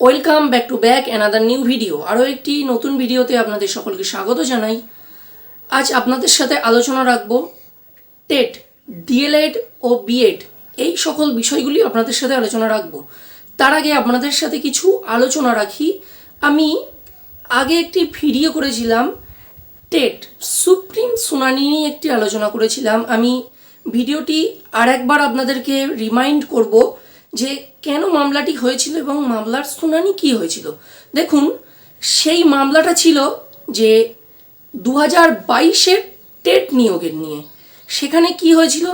Welcome back to back another new video আরও একটি নতুন ভিডিওতে আপনাদের সকলকে স্বাগত জানাই। আজ আপনাদের সাথে আলোচনা রাখব টেট ডিএলএড ও বিএড এই সকল বিষয়গুলি আপনাদের সাথে আলোচনা রাখব। তার আগে আপনাদের সাথে কিছু আলোচনা রাখি। আমি আগে একটি ভিডিও করেছিলাম টেট সুপ্রিম শুনানি নিয়ে একটি আলোচনা করেছিলাম। আমি ভিডিওটি আর একবার আপনাদেরকে রিমাইন্ড করব যে কেন মামলাটি হয়েছিল এবং মামলার শুনানি কী হয়েছিল? দেখুন, সেই মামলাটা ছিল যে দু হাজার বাইশের টেট নিয়োগের নিয়ে। সেখানে কি হয়েছিল?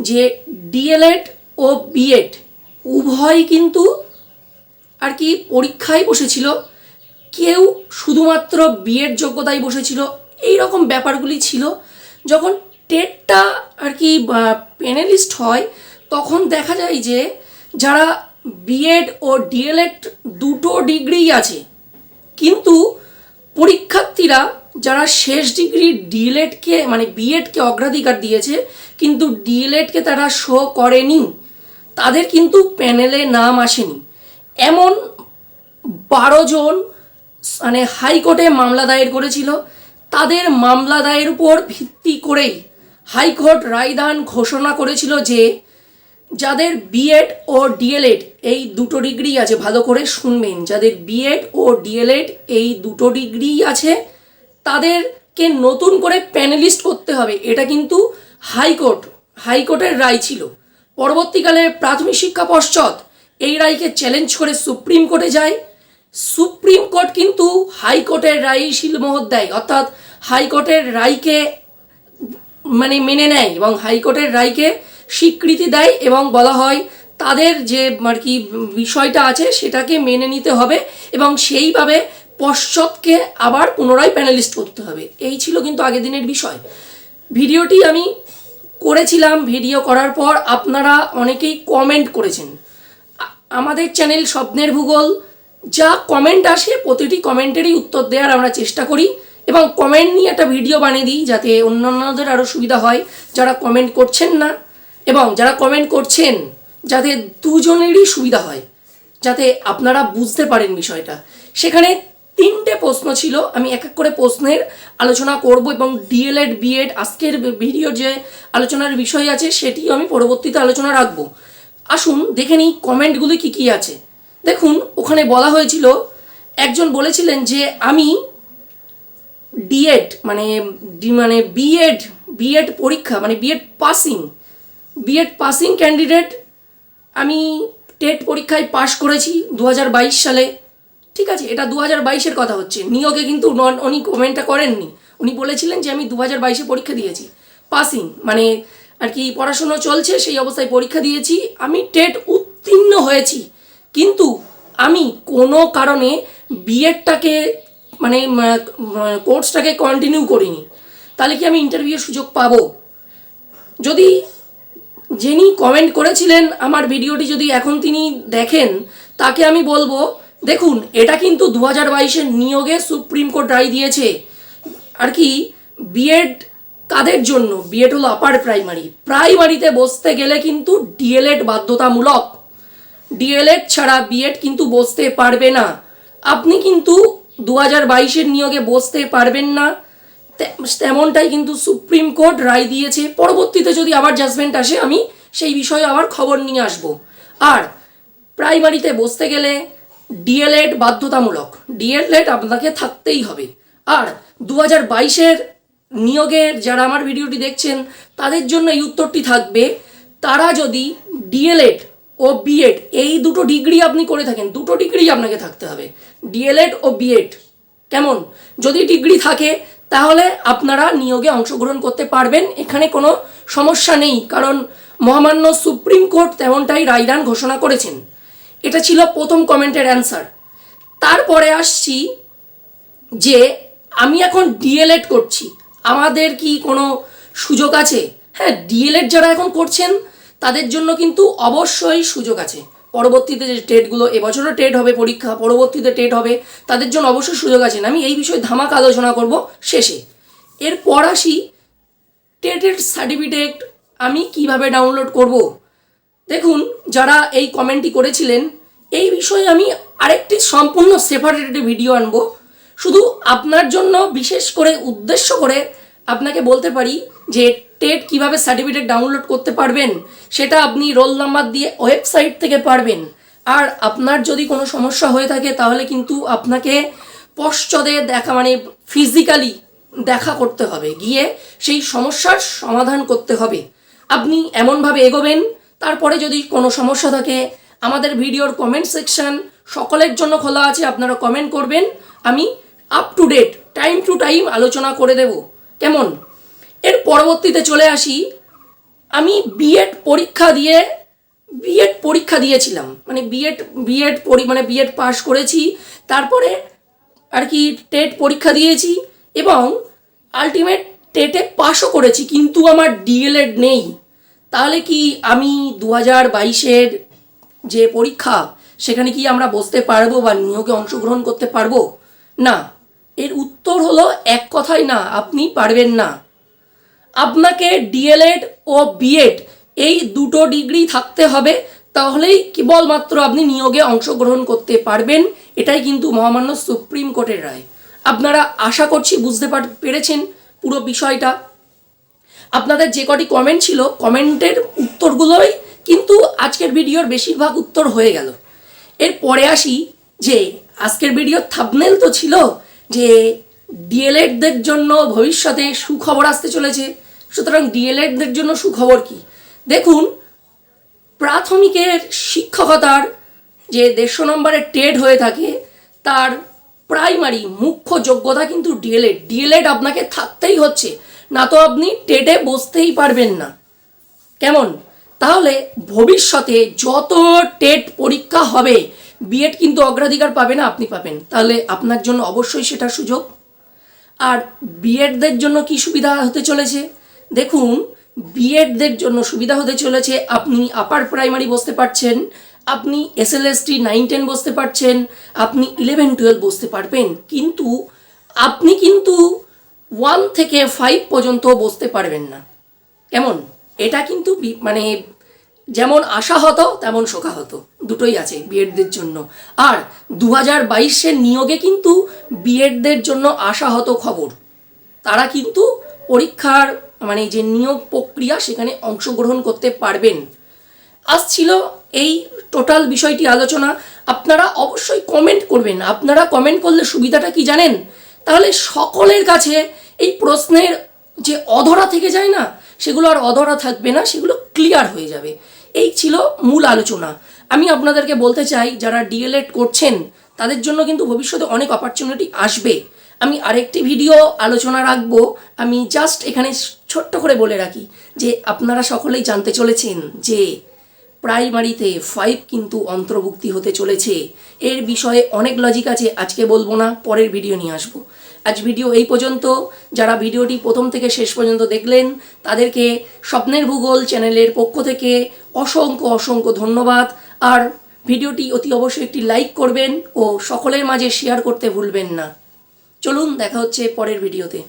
যে ডিএলএড ও বিএড উভয় কিন্তু আর কি পরীক্ষায় বসেছিল। কেউ শুধুমাত্র বিএড যোগ্যতায় বসেছিল। এই রকম ব্যাপারগুলি ছিল। যখন টেটটা আর কি প্যানেলিস্ট হয়, তখন দেখা যায় যে যারা বিএড ও ডিএলএড দুটো ডিগ্রি আছে, কিন্তু পরীক্ষার্থীরা যারা শেষ ডিগ্রি ডিএলএডকে মানে বিএডকে অগ্রাধিকার দিয়েছে, কিন্তু ডিএলএডকে তারা শো করেনি, তাদের কিন্তু প্যানেলে নাম আসেনি। এমন বারো জন মানে হাইকোর্টে মামলা দায়ের করেছিল, তাদের মামলা দায়ের উপর ভিত্তি করেই হাইকোর্ট রায়দান ঘোষণা করেছিল যে যাদের বিএড ও ডিএলএড এই দুটো ডিগ্রি আছে, ভালো করে শুনবেন। যাদের বিএড ও ডিএলএড এই দুটো ডিগ্রি আছে, তাদেরকে নতুন করে প্যানেলিস্ট করতে হবে। এটা কিন্তু হাইকোর্ট, হাইকোর্টের রায় ছিল। পরবর্তীকালে প্রাথমিক শিক্ষা পশ্চাৎ এই রায়কে চ্যালেঞ্জ করে সুপ্রিম কোর্টে যায়। সুপ্রিম কোর্ট কিন্তু হাইকোর্টের রায় শিলমোহর দেয়। অর্থাৎ হাইকোর্টের রায়কে মানে মেনে নেয় এবং হাইকোর্টের রায়কে স্বীকৃতি দেয় এবং বলা হয় তাদের যে আর কি বিষয়টা আছে সেটাকে মেনে নিতে হবে এবং সেইভাবে পশ্চাৎকে আবার পুনরায় প্যানেলিস্ট করতে হবে। এই ছিল কিন্তু আগের দিনের বিষয়। ভিডিওটি আমি করেছিলাম, ভিডিও করার পর আপনারা অনেকেই কমেন্ট করেছেন। আমাদের চ্যানেল স্বপ্নের ভূগোল, যা কমেন্ট আসে প্রতিটি কমেন্টেরই উত্তর দেওয়ার আমরা চেষ্টা করি এবং কমেন্ট নিয়ে একটা ভিডিও বানিয়ে দিই যাতে অন্যান্যদের আরও সুবিধা হয়। যারা কমেন্ট করছেন না এবং যারা কমেন্ট করছেন যাতে দুজনেরই সুবিধা হয়, যাতে আপনারা বুঝতে পারেন বিষয়টা। সেখানে তিনটে প্রশ্ন ছিল, আমি এক এক করে প্রশ্নের আলোচনা করব এবং ডিএলএড বিএড আজকের ভিডিও যে আলোচনার বিষয় আছে, সেটিও আমি পরবর্তীতে আলোচনা রাখব। আসুন, দেখে নিই কমেন্টগুলি কী কী আছে। দেখুন, ওখানে বলা হয়েছিল, একজন বলেছিলেন যে আমি ডিএড মানে মানে বিএড বিএড পরীক্ষা মানে BEd passing BEd passing candidate. আমি টেট পরীক্ষায় পাশ করেছি দু হাজার বাইশ সালে। ঠিক আছে, এটা দু হাজার বাইশের কথা হচ্ছে। নিয়োগে কিন্তু নন- উনি কমেন্টটা করেননি। উনি বলেছিলেন যে আমি দু হাজার বাইশে পরীক্ষা দিয়েছি। পাসিং মানে আর কি পড়াশুনো চলছে, সেই অবস্থায় পরীক্ষা দিয়েছি। আমি টেট উত্তীর্ণ হয়েছি। কিন্তু আমি কোনো কারণে বিএডটাকে মানে কোর্সটাকে কন্টিনিউ করিনি। তাহলে কি আমি ইন্টারভিউয়ের সুযোগ পাবো? যদি যিনি কমেন্ট করেছিলেন আমার ভিডিওটি যদি এখন তিনি দেখেন, তাকে আমি বলব, দেখুন, এটা কিন্তু দু হাজার বাইশের নিয়োগে সুপ্রিম কোর্ট রায় দিয়েছে। আর কি বিএড কাদের জন্য? বিএড হলো আপার প্রাইমারি প্রাইমারিতে বসতে গেলে কিন্তু ডিএলএড বাধ্যতামূলক। ডিএলএড ছাড়া বিএড কিন্তু বসতে পারবে না। আপনি কিন্তু দু হাজার বাইশের নিয়োগে বসতে পারবেন না। তেমনটাই কিন্তু সুপ্রিম কোর্ট রায় দিয়েছে। পরবর্তীতে যদি আবার জাজমেন্ট আসে, আমি সেই বিষয়ে আবার খবর নিয়ে আসব। আর প্রাইমারিতে বসতে গেলে ডিএলএড বাধ্যতামূলক। ডিএলএড আপনাকে থাকতেই হবে। আর দু হাজার বাইশের নিয়োগের যারা আমার ভিডিওটি দেখছেন, তাদের জন্য এই উত্তরটি থাকবে, তারা যদি ডিএলএড ও বিএড এই দুটো ডিগ্রি আপনি করে থাকেন, দুটো ডিগ্রি আপনাকে থাকতে হবে। ডিএলএড ও বিএড কেমন? যদি ডিগ্রি থাকে তাহলে আপনারা নিয়োগে অংশগ্রহণ করতে পারবেন। এখানে কোনো সমস্যা নেই, কারণ মহামান্য সুপ্রিম কোর্ট তেমনটাই রায়দান ঘোষণা করেছেন। এটা ছিল প্রথম কমেন্টের অ্যান্সার। তারপরে আসছি যে আমি এখন ডিএলএড করছি। আমাদের কি কোনো সুযোগ আছে? হ্যাঁ ডিএলএড যারা এখন করছেন, তাদের জন্য কিন্তু অবশ্যই সুযোগ আছে। পরবর্তীতে যে টেটগুলো এবছরও টেট হবে, পরীক্ষা পরবর্তীতে টেট হবে, তাদের জন্য অবশ্যই সুযোগ আছে। আমি এই বিষয়ে ধামাক আলোচনা করব শেষে। এরপর আসি টেটের সার্টিফিকেট আমি কীভাবে ডাউনলোড করব? দেখুন, যারা এই কমেন্টটি করেছিলেন, এই বিষয়ে আমি আরেকটি সম্পূর্ণ সেপারেটেড ভিডিও আনব। শুধু আপনার জন্য বিশেষ করে উদ্দেশ্য করে আপনাকে বলতে পারি যে টেট কীভাবে সার্টিফিকেট ডাউনলোড করতে পারবেন, সেটা আপনি রোল নাম্বার দিয়ে ওয়েবসাইট থেকে পারবেন। আর আপনার যদি কোনো সমস্যা হয়ে থাকে, তাহলে কিন্তু আপনাকে পশ্চদে দেখা মানে ফিজিক্যালি দেখা করতে হবে। গিয়ে সেই সমস্যার সমাধান করতে হবে। আপনি এমনভাবে এগোবেন, তারপরে যদি কোনো সমস্যা থাকে, আমাদের ভিডিওর কমেন্ট সেকশন সকলের জন্য খোলা আছে, আপনারা কমেন্ট করবেন। আমি up to date time to time আলোচনা করে দেব। কেমন? এর পরবর্তীতে চলে আসি। আমি বিএড পরীক্ষা দিয়ে বিএড পরীক্ষা দিয়েছিলাম। মানে বিএড বিএড পরি মানে বিএড পাস করেছি। তারপরে আর কি টেট পরীক্ষা দিয়েছি এবং আলটিমেট টেটে পাশও করেছি, কিন্তু আমার ডিএলএড নেই। তাহলে কি আমি দু হাজার বাইশের যে পরীক্ষা, সেখানে কি আমরা বসতে পারব বা নিয়োগে অংশগ্রহণ করতে পারব? না। এর উত্তর হলো এক কথাই না, আপনি পারবেন না। আপনাকে ডিএলএড ও বিএড এই দুটো ডিগ্রি থাকতে হবে, তাহলেই কেবলমাত্র আপনি নিয়োগে অংশগ্রহণ করতে পারবেন, এটাই কিন্তু মহামান্য সুপ্রিম কোর্টের রায়। আপনারা আশা করছি বুঝতে পার- পেরেছেন পুরো বিষয়টা। আপনাদের যে কটি কমেন্ট ছিল কমেন্টের উত্তরগুলোই কিন্তু আজকের ভিডিওর বেশিরভাগ উত্তর হয়ে গেল। এর পরে আসি যে, আজকের ভিডিওর থাবনেল তো ছিল যে ডিএলএডদের জন্য ভবিষ্যতে সুখবর আসতে চলেছে। সুতরাং ডিএলএডদের জন্য সুখবর কি? দেখুন, প্রাথমিকের শিক্ষকতার যে দেড়শো নম্বরের টেড হয়ে থাকে, তার প্রাইমারি মুখ্য যোগ্যতা কিন্তু ডিএলএড ডিএলএড আপনাকে থাকতেই হচ্ছে, না তো আপনি টেটে বসতেই পারবেন না। কেমন? তাহলে ভবিষ্যতে যত টেট পরীক্ষা হবে বিএড কিন্তু অগ্রাধিকার পাবে না, আপনি পাবেন। তাহলে আপনার জন্য অবশ্যই সেটা সুযোগ। আর বিএডদের জন্য কি সুবিধা হতে চলেছে? দেখুন বিএডদের জন্য সুবিধা হতে চলেছে, আপনি আপার প্রাইমারি বসতে পারছেন, আপনি এসএলএসটি নাইন টেন বসতে পারছেন, আপনি ইলেভেন টুয়েলভ বসতে পারবেন। কিন্তু আপনি কিন্তু ওয়ান থেকে ফাইভ পর্যন্ত বসতে পারবেন না। কেমন? এটা কিন্তু মানে যেমন আশা হতো তেমন শোকা হতো দুটোই আছে বিএডদের জন্য। আর দু হাজার বাইশের নিয়োগে কিন্তু বিএডদের জন্য আশা হতো খবর। তারা কিন্তু পরীক্ষার মানে যে নিয়োগ প্রক্রিয়া, সেখানে অংশগ্রহণ করতে পারবেন। আসছিল এই টোটাল বিষয়টি আলোচনা। আপনারা অবশ্যই কমেন্ট করবেন। আপনারা কমেন্ট করলে সুবিধাটা কি জানেন? তাহলে সকলের কাছে এই প্রশ্নের যে অধরা থেকে যায় না, সেগুলো আর অধরা থাকবে না, সেগুলো ক্লিয়ার হয়ে যাবে। এই ছিল মূল আলোচনা। আমি আপনাদেরকে বলতে চাই, যারা ডিএলএড করছেন, তাদের জন্য কিন্তু ভবিষ্যতে অনেক অপরচুনিটি আসবে। আমি আরেকটি ভিডিও আলোচনা রাখব। আমি জাস্ট এখানে ছোট্ট করে বলে রাখি যে, আপনারা সকলেই জানতে চলেছেন যে, প্রাইমারিতে ফাইভ কিন্তু অন্তর্ভুক্তি হতে চলেছে। এর বিষয়ে অনেক লজিক আছে, আজকে বলব না, পরের ভিডিও নিয়ে আসব। আজ ভিডিও এই পর্যন্ত। যারা ভিডিওটি প্রথম থেকে শেষ পর্যন্ত দেখলেন, তাদেরকে স্বপ্নের ভূগোল চ্যানেলের পক্ষ থেকে অসংখ্য অসংখ্য ধন্যবাদ। আর ভিডিওটি অতি অবশ্যই একটি লাইক করবেন ও সকলের মাঝে শেয়ার করতে ভুলবেন না। চলুন দেখা হচ্ছে পরের ভিডিওতে।